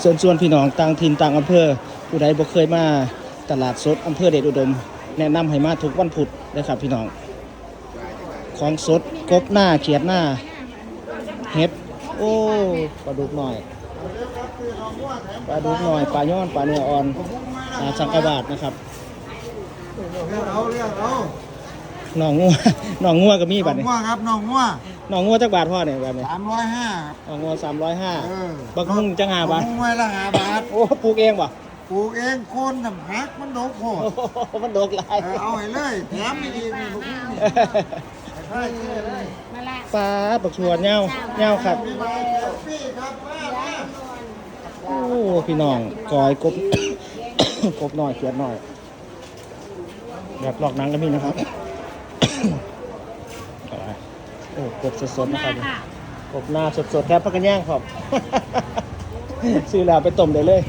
เชิญชวนพี่น้องต่างถิ่นต่างอำเภอผู้ใดบ่เคยมาตลาดสดอำเภอเดชอุดม แนะนำให้มาทุกวันพุธนะครับพี่น้อง ของสดกบหน้าเขียดหน้าเห็ดโอ้ปลาดุกหน่อยปลาดุกหน่อยปลาย้อนปลาเนื้ออ่อนปลาสังกะบาทนะครับเรียกเอาเรียกเอาหนองงัวหนองงัวก็มีบัดน้นี้องงัวครับน้องงัว หนองงัวจักบาทพ่อเนี่ยแบบนี้สามร้อยห้าหนองงัวสามร้อยห้าเออบักมุ่งจังหาบาทบักมุ่งไว้ละห้าบาทโอ้ปลูกเองป่ะปลูกเองโคนน้ำหักมันดกโคตรโอ้โหมันโดกหลายเออเอาให้เลยแถมอีกนี่บักมุ่งนี่ใช่ชื่อเลยมาละปลาบักชวนเน่าเน่าครับมีใบเซลฟี่ครับมามาโอ้พี่น้องกอยกบกบหน่อยเขียดหน่อยแบบหลอกหนังก็มีนะครับเอาไป โอ้กบสดๆนะครับค่ะกบหน้าสดๆแค่พักกันย่างครับ ซื้อแล้วไปต้มได้เลย